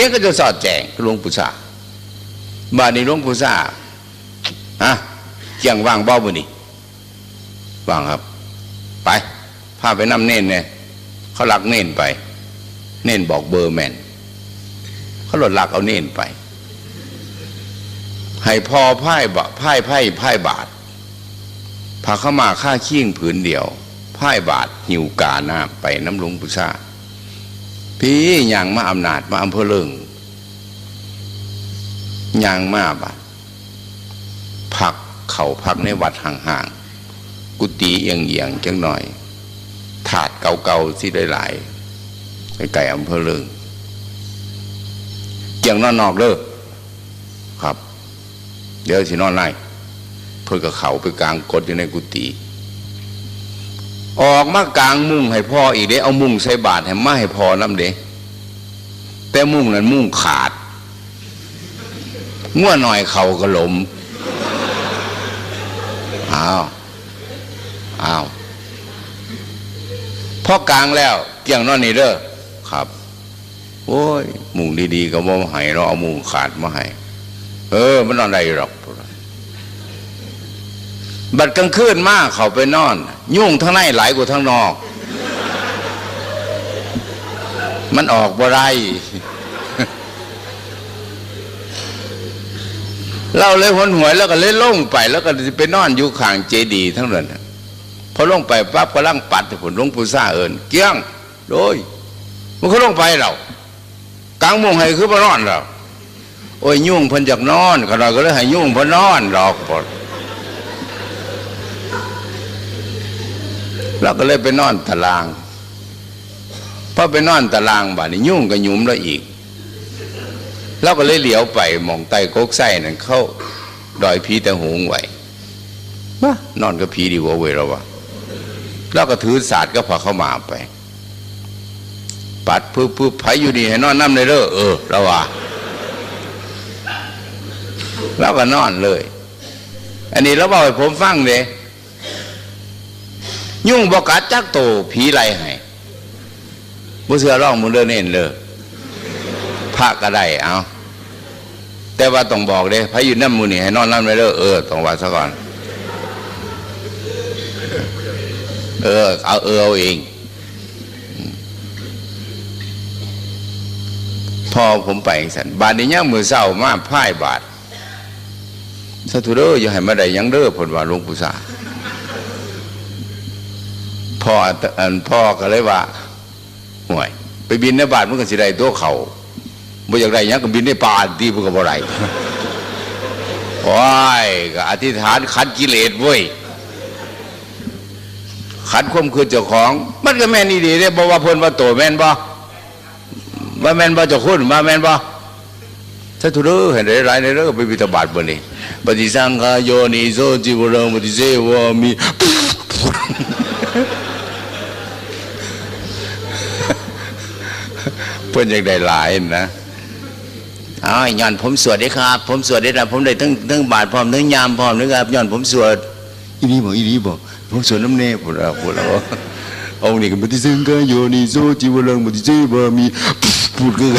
ถียงก็จะสอดแจงกับหลวงปู่ซาบาดนี้หลวงปู่ซาฮะเจียงว่างเบ้าบุนี่ว่างครับ ไปพาไปนำเน่นเนี่ยเขาลักเน่นไป เน่นบอกเบอร์แมนเขาหลดลักเอาเน่นไปให้พอพ่ายบะพ่ายไพ่พ่ายบาทพาเข้ามาค่าขี้งผืนเดียวพ่ายบาทหิวกาหน้าไปน้ำหลวงปู่ซา พี่อย่างมาอำนาจมาอำเภอเลิงอย่างมาบาทพักเขาพักในวัดห่างๆ กุฏิเอียงเอียงๆจังหน่อย ถาดเก่าๆที่ได้หลายไก่อำเภอเลิงเกียงนอนนอกเลิกครับ เดี๋ยวสินอนไล่เพื่อกับเขาไปกลางกดอยู่ในกุฏิ ออกมากลางมุ้งให้พ่ออีกเด้เอามุ้งใส่บาทให้มาให้พอน้ำเด้แต่มุ้งนั้นมุ้งขาดง่วหน่อยเขาก็หลมอ้าวอ้าวพอกลางแล้วเกี่ยงนอนนี่เด้อครับ โอ้ย มุ้งดีๆก็บ่าให้เราเอามุ้งขาดมาให้เออ มันนอนได้หรอกบัดกลางคืนมากเขาไปนอน ยุ่งทั้งในหลายกว่าทั้งนอก มันออกบ่ไรเราเลยหนหวยแล้วก็เลยล่งไป แล้วก็ไปนอนอยู่ข้างเจดีทั้งนั้นน่ะพอลงไปปั๊บก็ลังปัดผลลงปูซ่าเอินเกี้ยงโดยมันก็ล่งไปเรากลางมุงให้คือมานอนเราโอ้ยยุ่งพิ่นจากนอนก็เราก็เลยให้ยุ่งพนนอนหรอกปด เราก็เลยไปนอนตารางพอไปนอนตารางบ่านี้ยุ่งก็หยุมแล้วอีกเราก็เลยเหลียวไปมองใต้กกไส้นั่นเข้าดอยผีแต่หงไหวมานอนกับผีดีกว่าเวยเราวะเราก็ถือศาสตร์ก็พอเข้ามาไป ปัดพื้พื้ไผอยู่ดีให้นอนน้ำในเด้อเออเราว่าแล้วก็นอนเลย อันนี้เราบอกให้ผมฟังเลย ยุ่งบกัดจักโตผีไรให้บุเสือร้องมึงเดินเน่นเลยพระก็ได้เอาแต่ว่าต้องบอกเลยพระอยู่น้ำมูนี่ให้นอนน้ำไม่เลิกเออต้องว่าซะก่อน เออ เอาเออเอาเอง พอผมไปสันบาทนี้ยังมือเศร้ามาพ่ายบาทสาธุเด้ออย่าให้มาได้ยังเด้อผลว่าหลวงปู่สา พ่ออันพ่อก็เลยว่าห่วย ไปบินในบาทมันก็สิได้ตัวเขาบ่อยากได้หยังก็บินในป่าที่พวกก็บ่ได้โอ้ยก็อธิษฐานขัดกิเลสเว้ยขัดความคือเจ้าของ มันก็แม่นี่ดีเด้บ่ว่าเพิ่นว่าโตแม่นบ่ว่าแม่นบ่เจ้าคุณว่าแม่นบ่ถ้าทุเรศเห็นได้ไรในเรื่องไปบิตาบาทบนนี้ปฏิสังขายโยนิโซจิวรังปฏิเสวามี เพื่อนยังได้หลายนะอ๋อย้อนผมสวดได้ครับ ผมสวดได้นะผมได้ทั้งทั้งบาทพร้อมทั้งยามพร้อมนะครับย้อนผมสวดอีนี่บอกอีนี่บอกผมสวดน้ำเน่พูดแล้วพูดแล้วเอานี่ก็ปฏิสังขายโยนิโซจิวรังปฏิเสวามีพูดกัน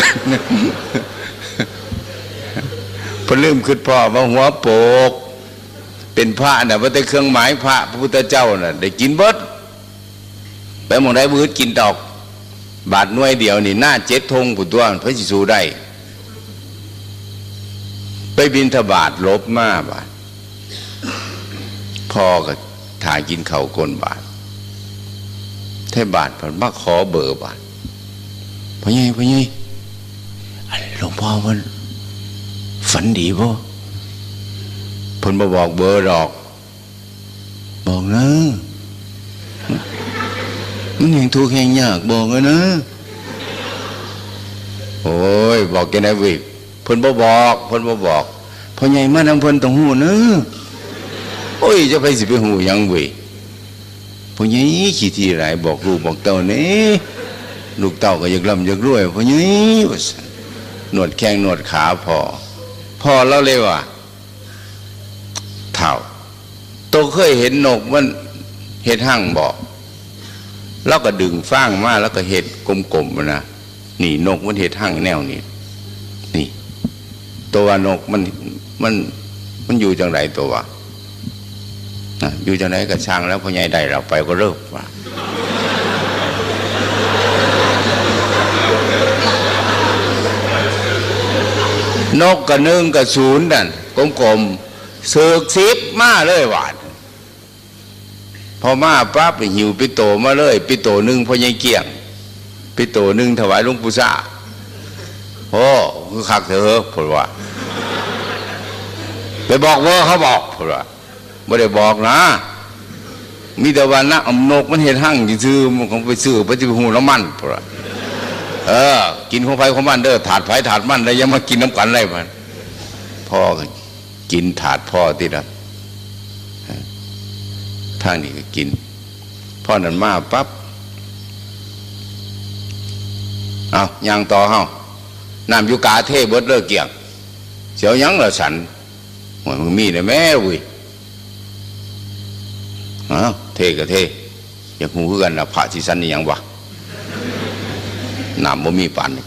พอเริ่มขึ้นพ่อว่าหัวโปก เป็นพระน่ะว่าแต่เครื่องหมายพระพระพุทธเจ้าน่ะได้กินเบิดไปหมองได้บืดกินดอก บาทน่วยเดียวนี่หน้าเจ็ดธงผู้ตัวพระสิสูได้ ไปบินทบาทลบมาบาทพ่อก็ถ่ายกินเข่าก้นบาทแท่บาทผ่นมาขอเบอร์บาทพ่อใหญ่พ่อใหญ่หลวงพ่อมันฝันดีบ่เพิ่นมาบอกเบอร์ดอก บอกนะ มันแห่งทุกข์แห่งยากบอกเลยนะ โอ้ย บอกแกนะวิเพิ่นบ่บอกเพิ่นบ่บอกพอใหญ่มานำเพิ่นต้องหูนะโอ้ยจะไปสิไปหูหยังเวิพอใหญ่ขี้ที่หลายบอกลูกบอกเต้านี่ลูกเต้าก็อยากร่ำอยากรวยพอใหญ่ว่าซั่นหนวดแข้งหนวดขาพอพอแล้วเลยว่าเท่าโตเคยเห็นนกมันเห็ดหั่งบอก แล้วก็ดึงฟางมาแล้วก็เห็ดกลมๆนะนี่นกมันเห็ดหั่งแนวนี้ตัวนกมันมันมันอยู่จังไรตัววะน่ะอยู่จังไรก็ช่างแล้วพ่อใหญ่ได้เราไปก็เริ่มว่านกกับหนึ่งกับศูนย์นั่นกลมๆเสือกซิบมาเลยหวาน พอมาปั๊บหิวปิโตมาเลย ปิโตหนึ่งพ่อใหญ่เกี่ยงปิโตหนึ่งถวายหลวงปู่ซ่าโอ้คือคักเถอะพูดว่า ไปบอกว่าเขาบอกพูดว่าไม่ได้บอกนะ มีแต่ว่านะอำนกมันเห็นหั่งซื้อมันคงไปซื้อไปซื้อหูน้ำมันพูดว่าเออ กินของไฟของมันเด้อถาดไฟถาดมันแล้วยังมากินน้ำกันอะไรมันพ่อกินถาดพ่อที่ละ ทางนี้ก็กินพ่อนั่นมาปั๊บเอายางต่อเฮาน้ำยุกาเทเบิดเลิกเกี่ยงเสียวยังละสันโอ้ยมึงมีนะแม่วุ้ยเอาเทก็เทอยากหูคือกันนะพระที่สันนี่ยังวะน้ำบ่มีปันนี่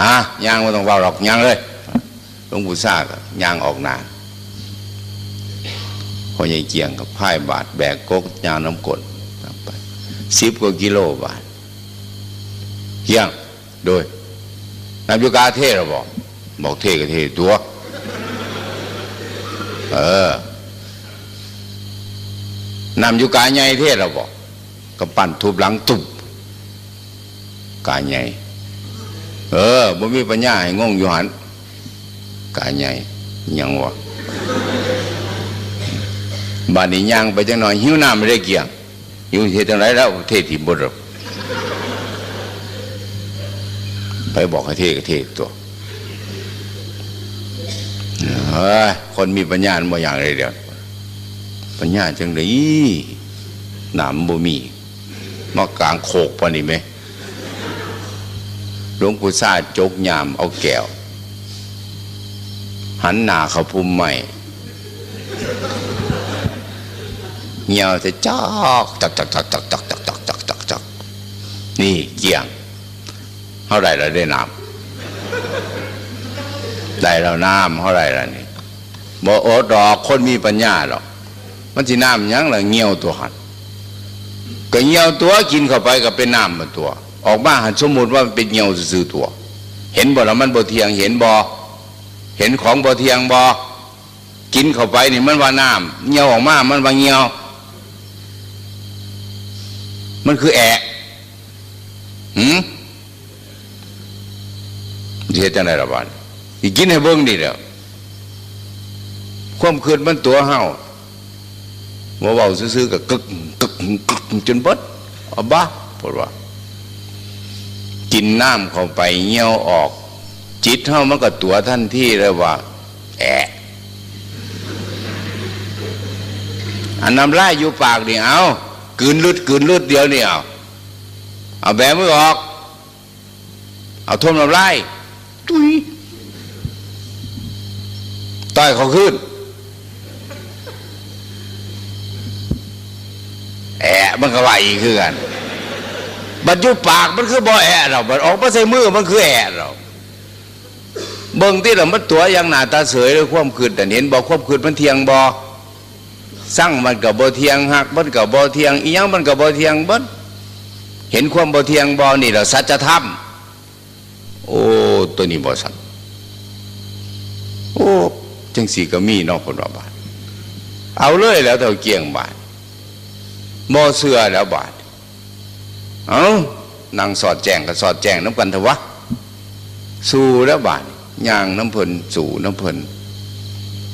อะย่างไม่ต้องเบาหรอกย่างเลยหลวงปู่ซ่าก็ย่างออกหนา พอใหญ่เกียงกับพ่ายบาทแบกกกยาน้ำกดไปสิบกว่ากิโลบาทเกียงโดยนำยุกาเทศเราบอก บอกเทก็เทตัว เออนำยุกาใหญ่เทศเราบอกก็ปั่นทุบหลังตุบกาใหญ่เออบ่มีปัญญาให้งงอยู่หันกาใหญ่ยังวะ บาดนี้ย่างไปจังหน่อยหิวน้ำไม่ได้เกี่ยงหิวเทจังไรแล้วเทถิ่บดรไปบอกให้เทก็เทตัวเฮ้ยคนมีปัญญาบ่อย่างไรเดียวปัญญาจังเลยหนามบ่มีมากลางโขกปะนี่ไหมหลวงปู่ซาจกยามเอาแก้ว หันหน้าเขาพุ่มใหม่ เงียวจะจอกจักจักจักจักจักจักจักจักจักจักนี่เกี่ยงเท่าไรเราได้น้ำได้เราน้ำเท่าไรล่ะนี่บ่โอดดอกคนมีปัญญาหรอกมันสิน้ำยังล่ะเงียวตัวหันก็เงียวตัวกินเข้าไปก็เป็นน้ำมันตัว ออกมาหันสมมติว่ามันเป็นเงียวซื่อตัว เห็นบ่แล้วมันบ่เทียงเห็นบ่เห็นของบ่เทียงบ่กินเข้าไปนี่มันว่าน้ำเงียวออกมามันว่าเงียว มันคือแอะหืมเฮ็ดจังได๋ล่ะบาดอีกินให้เบิ่งดิเด้อความคืนมันตัวเฮาบ่เว้าซื่อๆก็กึกกึกกึกจนเบิดอาบ้าพูดว่า กินน้ำเข้าไปเงี้ยวออก จิตเท่ามันก็ตัวท่านที่เลยว่า แอะอันน้ำลายอยู่ปากนี่เอา กืนลุดกืนลุดเดียวนี่เอาเอาแบมือออก เอาท่วมน้ำลายตุยต่อยเขาขึ้น แอะมันก็ไหวคือกันบัดอยุปากมันคือบ่แอะเราบัดออกมาใส่มือมันคือแอะเราเบิ่งที่เรามันตัวอยังหน้าตาเสยเลยความคืนแต่เห็นบ่ความคืนมันเทียงบ่ สั่งมันกับบ่เทียงหักมันกับบ่เทียงอีหยังมันกับบ่เทียงบดเห็นความบ่เทียงบ่นี่เราสัจธรรมโอ้ตัวนี้บ่สัตโอ้จังสีก็มีนอกคนว่าบาทเอาเลยแล้วเท่าเกียงบาทบ่เสือแล้วบาทเอานางสอดแจงก็สอดแจงน้ำกันเถอะวะสู่แล้วบาดย่างน้ำเพลินสู่น้ำเพลิน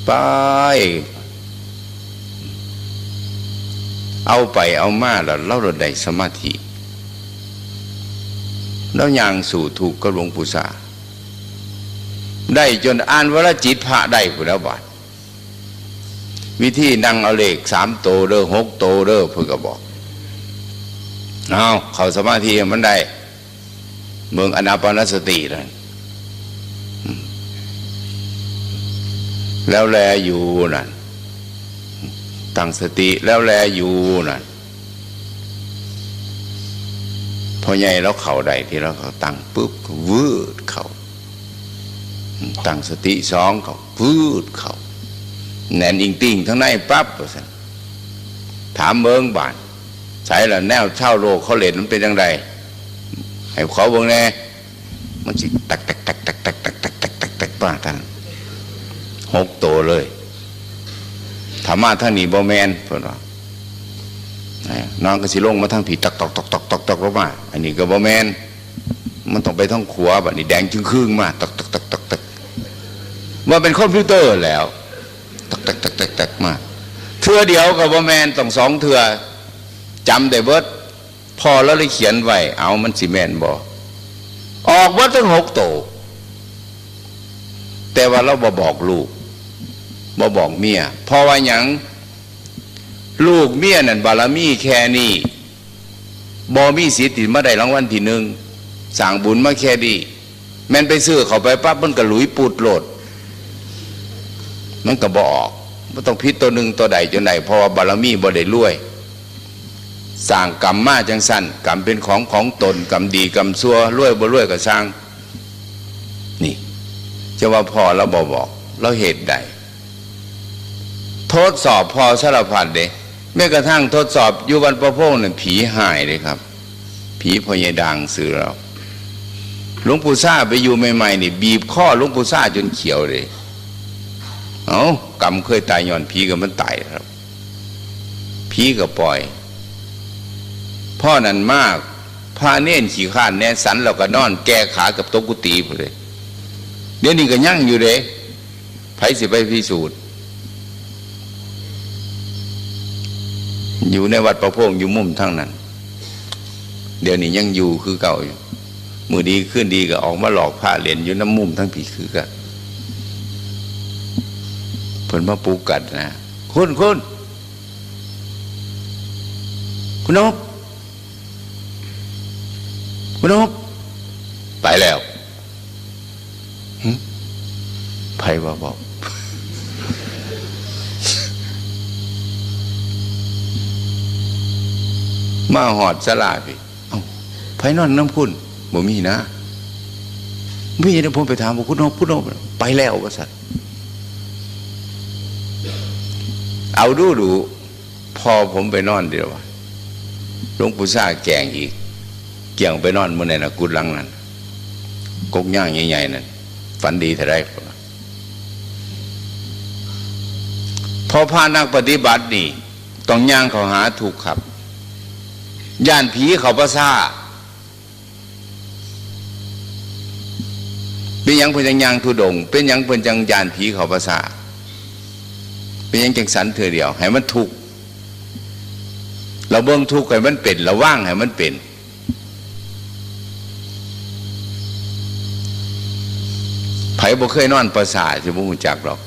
ไป เอาไปเอามาแล้วเราเราได้สมาธิ แล้วย่างสู่ถูกก็หลวงปู่สาได้จนอ่านวรจิตพระได้ผู้แล้วบาดวิธีนั่งเอาเลขสามโตเด้อหกโตเด้อเพื่อก็บอกเอาเขาสมาธิมันได้เมืองอนาปานสติเลยแล้วแลอยู่นั่น ตั้งสติแล้วแลอยู่นั่นพอใหญ่แล้วเข่าใดที่เราเขาตั้งปุ๊บก็วืดเข่าตั้งสติสองเขาพืดเขาแน่นอิงติ่งทั้งในปั๊บว่าซั่นถามเมืองบานใส่ละแนวเช่าโลกเขาเล่นมันเป็นยังไงให้เขาเบิ่งแน่มันสิตักตักตักตักตักตักตักตักตักตักป้าท่านหกโตวเลย ถามมาทางนี้บ่แมนเพิ่นว่าน้องก็สิลงมาทางผีตักตอกตอกตอกตอกตอกลงมาอันนี้ก็บ่แมนมันต้องไปทางขวาบัดนี้แดงจึงครึ่งมาตอกตอกตอกตอกตอกว่าเป็นคอมพิวเตอร์แล้วตอกตอกตอกตอกตอกมาเทื่อเดียวก็บ่แมนต้องสองเทื่อจำได้เบิดพอแล้วเลยเขียนไว้เอามันสิแมนบ่ออกว่าตั้งหกโต แต่ว่าเราบ่บอกลูก บ่บอกเมียเพราะว่าหยังลูกเมียนั่นบารมีแค่นี้บ่มีสิทธิ์มาได้รางวัลที่หนึ่งสั่งบุญมาแค่ดีแม่นไปซื้อเขาไปปั๊บมันก็หลุยปูดโหลด มันก็บ่ออกมันต้องพิษตัวหนึ่งตัวใดจนใดเพราะว่าบารมีบ่ได้รวยสร้างกรรมมาจังสั้นกรรมเป็นของของตนกรรมดีกรรมซัวรวยบ่รวยก็สร้าง นี่จะว่าพอเราบอบอก เราเหตุใด ทดสอบพอสารพัดเด้แม้กระทั่งทดสอบอยู่วันประโพงเนี่ยผีหายเลยครับ ผีพญดังซื้อเราหลวงปู่ซ่าไปอยู่ใหม่ๆนี่บีบข้อหลวงปู่ซ่าจนเขียวเลยเอากรรมเคยตายย้อนผีกับมันตายครับผีก็ปล่อย พ่อนั้นมากพาเน่นขี่ข้านแน่สันเราก็นอน แก้ขากับโต๊ะกุฏิไปเลย เดี๋ยวนี้ก็ยั่งอยู่เลยไผสิไปพิสูจน์ อยู่ในวัดประโพงอยู่มุมทั้งนั้น เดี๋ยวนี้ยังอยู่คือเก่าอยู่มือดีขึ้นดีก็ออกมาหลอกผ้าเหรียญอยู่น้ำมุมทั้งผีคือกันเพิ่นมาปลูกกัดนะคุณคุณคุณนพคุณนพไปแล้วหึไผว่าบอก มาหอดสลาพี่เอาไผนอนน้ำคุณบ่มีนะไม่ใช่ผมไปถามว่าคุณนพคุณนพไปแล้วว่าสัตว์เอาดูดูพอผมไปนอนเดียวว่าหลวงปู่ซ่าแกงอีก เกี่ยงไปนอนเมื่อไหนนะกุดลังนั้นกกย่างใหญ่ๆนั่นฝันดีเท่าไรพอพานักปฏิบัตินี่ต้องย่างเขาหาถูกขับ ย่านผีเขาประซาเป็นยังเพิ่นจังยางทุดง เป็นยังเพิ่นจังยานผีเขาประซาเป็นยังจังสันเธอเดียว ให้มันถูกเราเบิ่งทุกข์ให้มันเป็นเราว่างให้มันเป็น ไผ่บ่เคยนอนประสาทจะบ่รู้จักหรอก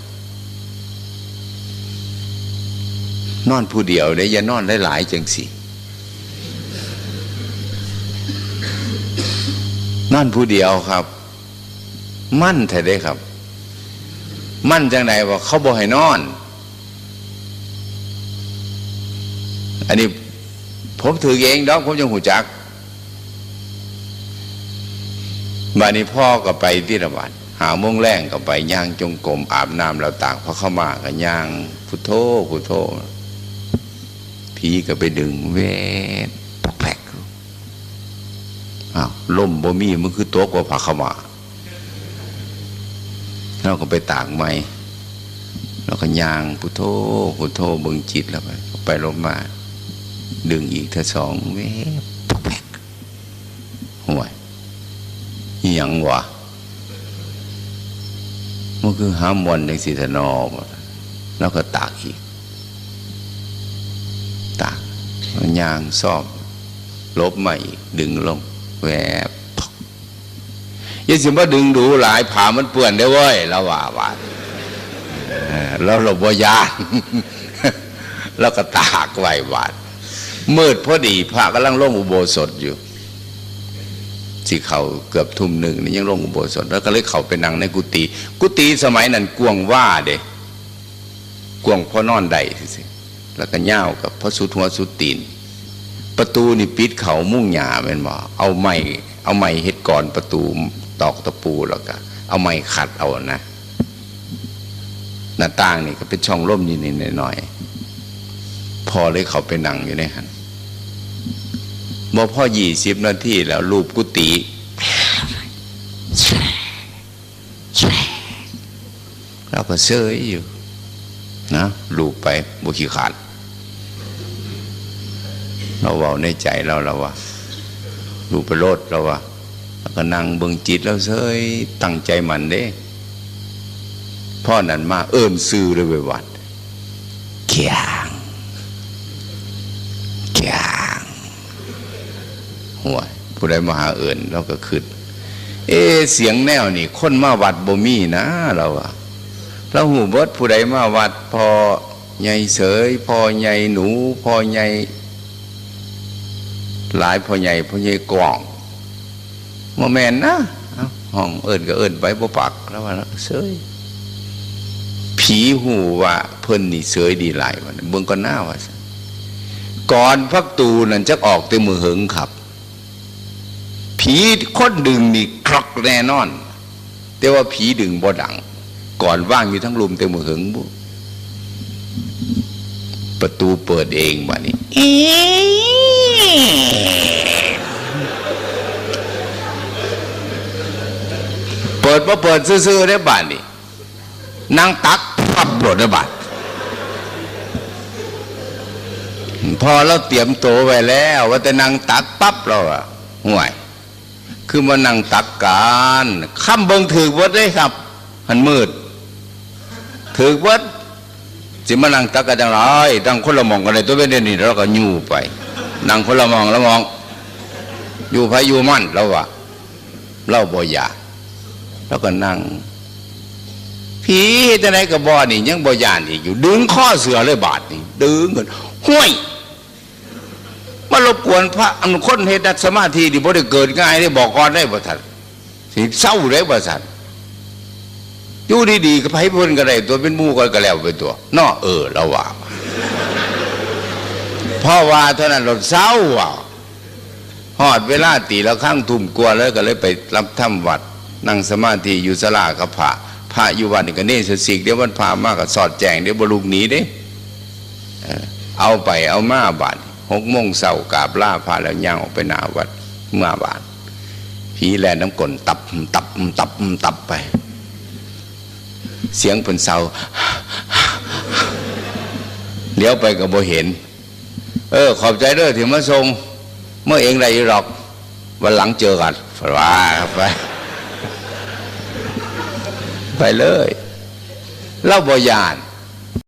นอนผู้เดียวเด้อย่านอนหลายๆจังสิ นอนผู้เดียวครับ มั่นแท้ได้ครับ มั่นจังไหนว่าเขาบ่ให้นอน อันนี้ผมถือเองดอกผมยังหูจักบานนี้พ่อก็ไปที่ระบาดหาโมงแรงก็ไปย่างจงกรมอาบน้ำเราต่างพอเข้ามาก็ย่างพุทโธพุทโธผีก็ไปดึงเวทแผก ล่มบ่มีมันคือตัวกว่าผักขมาเราก็ไปตากไม้เราก็ยางพุทโธพุทโธเบิงจิตแล้วไปไปลงมาดึงอีกถ้าสองเวฟปอกแผกห่วยหยังวะมันคือห้ามวันในสิทนอมแล้วก็ตากอีก ตากยางซ่อมลบใหม่ดึงลง แวบยิ่งสิว่าดึงดูหลายผามันเปื่อนได้เว้ยเราว่าว่าแล้วเราบ่ยานแล้วก็ตากไว้วาดมืดพอดีพระกำลังลงอุโบสถอยู่สิเขาเกือบทุ่มหนึ่งนี่ยังลงอุโบสถแล้วก็เลยเขาไปนั่งในกุฏิกุฏิสมัยนั้นกวงว่าเด้กวงพ่อนอนใดสิแล้วก็เง่ากับพระสุดหัวสุดตีน ประตูนี่ปิดเขามุ่งหยาเป็นบ่เอาไม้เอาไม้เฮ็ดก่อนประตูตอกตะปูแล้วก็เอาไม้ขัดเอานะ หน้าต่างนี่ก็เป็นช่องร่มนิดหน่อยๆพอเลยเขาไปนั่งอยู่ในหันบ่พ่อยี่สิบนาทีแล้วรูปกุฏิเราก็เซยอยู่นะลูกไปบุขี้ขาด เราเว้าในใจเราเราว่าลูไปโลดเราว่าแล้วก็นั่งเบิ่งจิตแล้วเซยตั้งใจมันเด้พ่อนั้นมาเอิ่นซื้อเลยไปวัดเกียงเกียงหัวผู้ใดมาหาเอิ่นเราก็ขึ้นเอ เสียงแนวนี่คนมาวัดบ่มีนะเราอะเราหูเบิดผู้ใดมาวัดพอใหญ่เสยพอใหญ่หนู พอใหญ่ หลายพ่อใหญ่พ่อใหญ่กว่องโมแมนนะห้องเอิญก็เอิญไปบ่ปักแล้วว่าเสยผีหูว่าเพิ่นนี่เสยดีหลายวันเบิ่งก็หน้าว่าก่อนพักตูนั่นจะออกเต็มมือหึงขับ ผีคนดึงนี่คลักแน่นอน แต่ว่าผีดึงบ่ดัง ก่อนว่างอยู่ทั้งลุมเต็มมือหึงบุประตูเปิดเองบ้านี้เปิด มาเปิดซื่อๆได้บ้านนี่นางตักพับโดดได้บ้านพอเราเตรียมโตวไว้แล้ว ว่าแต่นางตักปั๊บเราอะห่วย คือมานั่งตักการข้ามเบิงถือวัดได้ครับมันมืด ถือวัดสิมานั่งตักกันจังไรตั้งคนละมองกันเลยตัวเป็นเดยวนี่เราก็ยู่ไปนั่งคนละมองละมอง อยู่พาอยู่มั่นแล้ววะเล่าบ่อยาก แล้วก็นั่งผีจะไหนกับบ่อนี่ ยังบ่ยานอีกอยู่ ดึงข้อเสือเลยบาดนี่ดึงกันห้วยมารบกวนพระอันคนเฮ็ดนักสมาธิดิบ่ได้เกิดง่ายได้บอกก่อนได้บ่ทันสิเศร้าได้บ่ทันอยู่ดีๆก็ไผเพิ่นก็ได้ตัวเป็นมู่กันก็แล้วไปตัวนาะเออแล้วว่าพ่อว่าเท่านั้นรถเศร้าว่ะฮอดเวลาตีแล้วข้างทุ่มกลัวแล้วก็เลยไปรับถ้ำวัด นั่งสมาธิอยู่ศาลากับพระพระอยู่วัดนี่ก็เนสสิกเดี๋ยววันพามากก็สอดแจงเดี๋ยวบลุกหนีเด้เออเอาไปเอามาบาดหกโมงเสากาบล่าพาแล้วย่างออกไปหนาวัดเมื่อบาดผีแลน้ำกลนตับตับตับตับไป เสียงเป็นเศร้าเลี้ยวไปก็บ่เห็น เออ ขอบใจเด้อที่มาส่งเมื่อเองไรหรอก วันหลังเจอกันว่าไป ไปเลย เล่าบ่ยาน